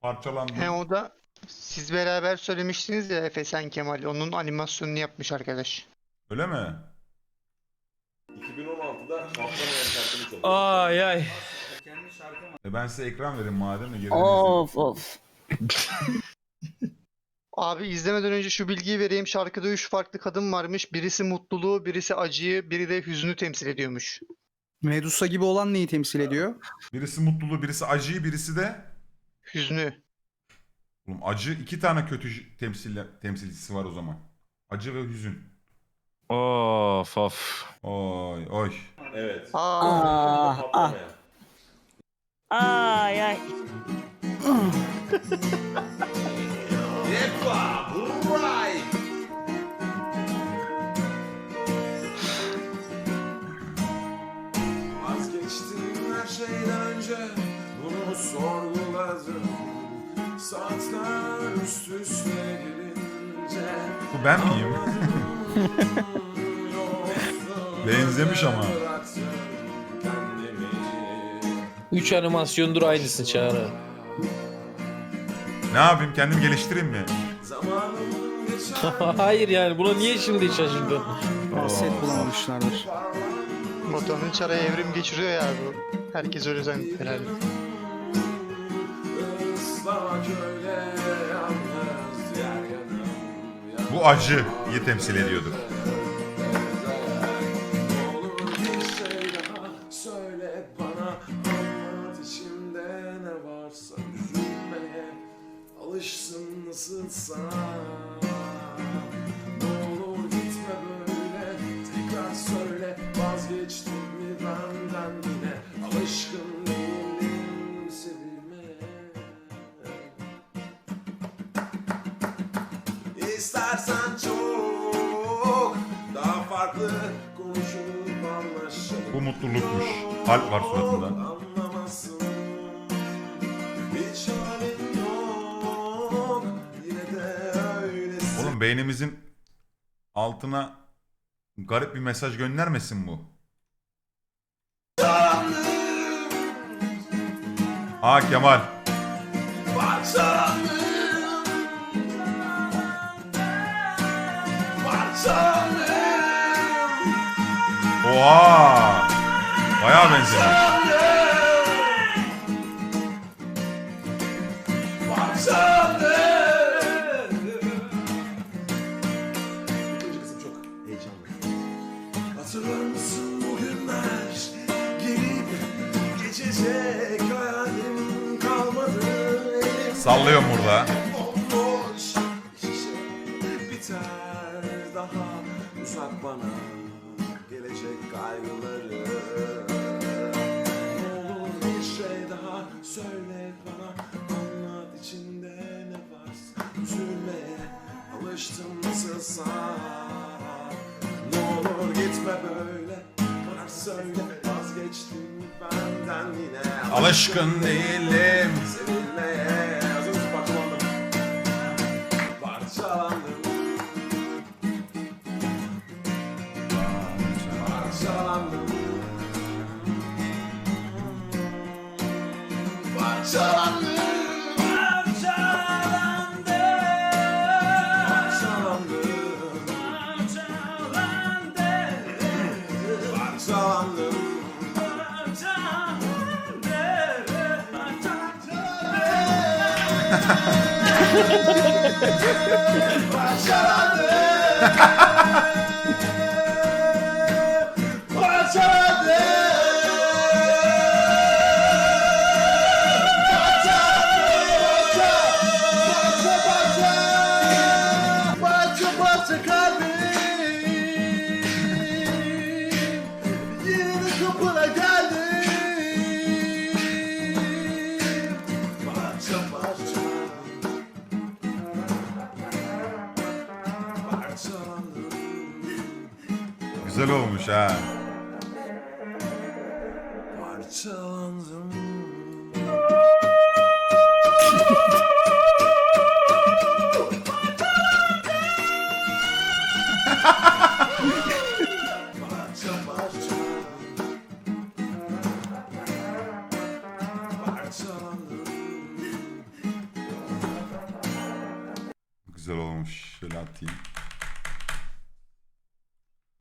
Parçalandım. He o da siz beraber söylemiştiniz ya Efe sen Kemal. Onun animasyonunu yapmış arkadaş. Öyle mi? 2016'da Kaptan şarkını çalıyor. Ay ay. E ben size ekran vereyim madem de geri Of of. Abi izlemeden önce şu bilgiyi vereyim. Şarkıda üç farklı kadın varmış. Birisi mutluluğu, birisi acıyı, biri de hüznü temsil ediyormuş. Medusa gibi olan neyi temsil ediyor? Birisi mutluluğu, birisi acıyı, birisi de Hüznü. Oğlum acı iki tane kötü temsil temsilcisi var o zaman. Acı ve hüzün. Of of. Oy oy. Evet. Aa, Ah ah. Ay ay. Yepa! Buray! Vazgeçtim her şeyden önce Bunu sorguladım Saatler üst üste gelince Bu ben miyim? Benzemiş ama. Üç animasyondur aynısını çağrı. Ne yapayım kendimi geliştireyim mi? Hayır yani buna niye şimdi şaşırdın? Set bulamamışlardır. Motorun çaraya evrim geçiriyor ya bu. Herkes öyle zannediyor herhalde. Islak öyle yalnız yer yanım. Bu acıyı temsil ediyordur. Olur bir farklı konuşup anlaşalım. Bu mutlulukmuş. Kalp var suratında. Anlamazsın. Hiç halim yok. Yine de öylesin. Oğlum beynimizin altına garip bir mesaj göndermesin bu. Aa Kemal. Parçalandım. Parçalandım. Oha! Bayağı kısım çok heyecanlı. Hatırlar mısın bugünler gelip geçecek hayalim kalmadı. Elim Sallıyorum burada. Söyle bana anlat içinde ne varsa üzülmeye alıştım nasılsa. Ne olur gitme böyle bana söyle vazgeçtim benden yine Alışkın değilim. Sevilmeye Parçalandım Parçalandım Parçalandım Parça parça kalbim Yine de kapına geldim Parça parça Parçalandım Güzel olmuş ha. Parçalandım Güzel olmuş. Şöyle atayım.